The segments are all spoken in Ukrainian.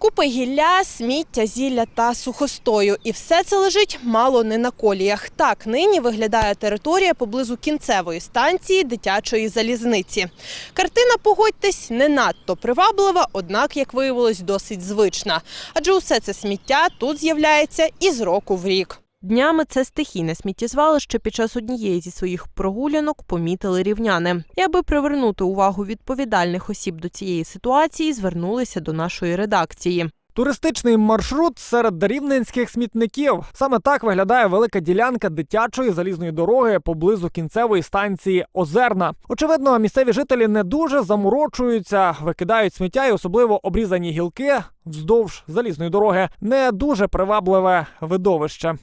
Купи гілля, сміття, зілля та сухостою. І все це лежить мало не на коліях. Так нині виглядає територія поблизу кінцевої станції дитячої залізниці. Картина, погодьтесь, не надто приваблива, однак, як виявилось, досить звична. Адже усе це сміття тут з'являється із року в рік. Днями це стихійне сміттєзвалище під час однієї зі своїх прогулянок помітили рівняни. І аби привернути увагу відповідальних осіб до цієї ситуації, звернулися до нашої редакції. Туристичний маршрут серед рівненських смітників. Саме так виглядає велика ділянка дитячої залізної дороги поблизу кінцевої станції Озерна. Очевидно, місцеві жителі не дуже заморочуються, викидають сміття і особливо обрізані гілки вздовж залізної дороги. Не дуже привабливе видовище.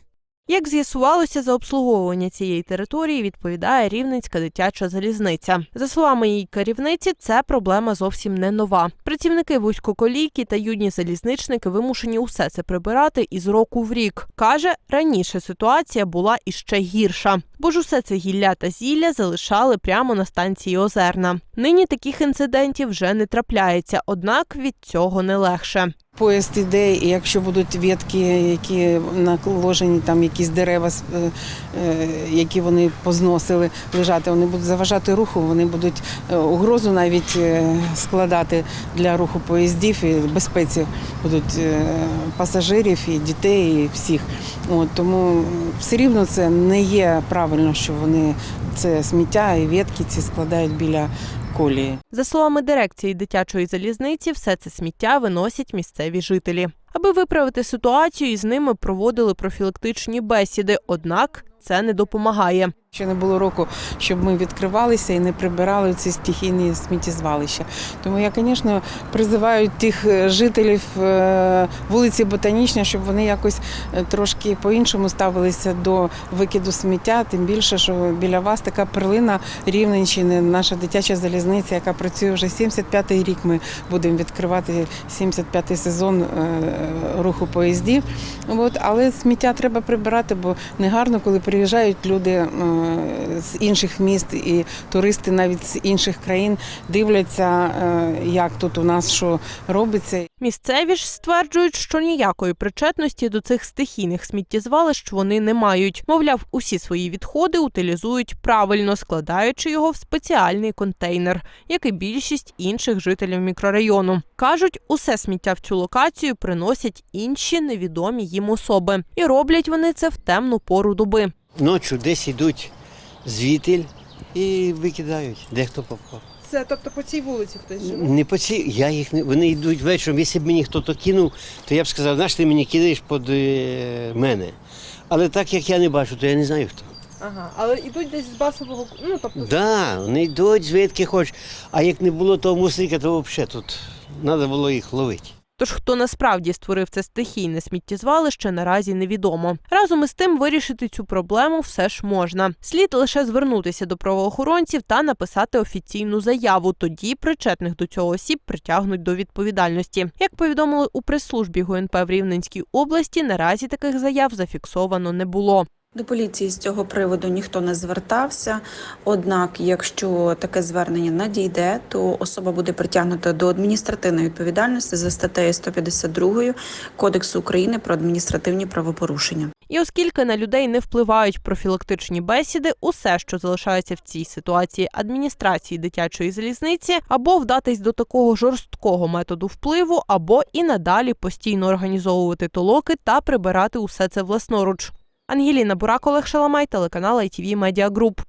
Як з'ясувалося, за обслуговування цієї території відповідає Рівненська дитяча залізниця. За словами її керівниці, це проблема зовсім не нова. Працівники вузькоколійки та юні залізничники вимушені усе це прибирати із року в рік. каже, раніше ситуація була іще гірша, бо ж усе це гілля та зілля залишали прямо на станції Озерна. Нині таких інцидентів вже не трапляється, однак від цього не легше. Поїзд іде, і якщо будуть ветки, які наложені, там якісь дерева, е, е, які вони позносили лежати, вони будуть заважати руху, вони будуть е, угрозу навіть складати для руху поїздів і безпеці будуть пасажирів і дітей, і всіх. От, тому все рівно це не є правильно, що вони це сміття і ветки ці складають біля колії. За словами дирекції дитячої залізниці, все це сміття виносять місцеві жителі. Аби виправити ситуацію, із ними проводили профілактичні бесіди, однак це не допомагає. Ще не було року, щоб ми відкривалися і не прибирали ці стихійні сміттєзвалища. Тому я, звісно, призиваю тих е, жителів е, вулиці Ботанічна, щоб вони якось е, трошки по-іншому ставилися до викиду сміття. Тим більше, що біля вас така перлина Рівненщини, наша дитяча залізниця, яка працює вже 75-й рік. Ми будемо відкривати 75-й сезон руху поїздів. От, але сміття треба прибирати, бо негарно, коли приїжджають люди е, з інших міст і туристи навіть з інших країн дивляться, е, як тут у нас що робиться. Місцеві ж стверджують, що ніякої причетності до цих стихійних сміттєзвалищ вони не мають. Мовляв, усі свої відходи утилізують правильно, складаючи його в спеціальний контейнер, як і більшість інших жителів мікрорайону. кажуть, усе сміття в цю локацію приносять інші невідомі їм особи, і роблять вони це в темну пору доби. Ночі десь йдуть звітель і викидають, де хто попав. Це тобто по цій вулиці хтось Не по цій, я їх не. Вони йдуть вечором. Якщо б мені хтось кинув, то я б сказав, знаєш, ти мені кидаєш під е, мене. Але так як я не бачу, то я не знаю хто. Ага, але йдуть десь з басового, ну тобто Так, да, вони йдуть звідки хоч. А як не було того мусорика, то взагалі тут треба було їх ловити. Тож хто насправді створив це стихійне сміттєзвалище, наразі невідомо. Разом із тим вирішити цю проблему все ж можна. Слід лише звернутися до правоохоронців та написати офіційну заяву. Тоді причетних до цього осіб притягнуть до відповідальності. Як повідомили у прес-службі ГУНП в Рівненській області, наразі таких заяв зафіксовано не було. До поліції з цього приводу ніхто не звертався. Однак, якщо таке звернення надійде, то особа буде притягнута до адміністративної відповідальності за статтею 152 Кодексу України про адміністративні правопорушення. І оскільки на людей не впливають профілактичні бесіди, усе, що залишається в цій ситуації адміністрації дитячої залізниці, або вдатись до такого жорсткого методу впливу, або і надалі постійно організовувати толоки та прибирати усе це власноруч. Ангеліна Бурак, Олег Шаламай, телеканал ITV Media Group.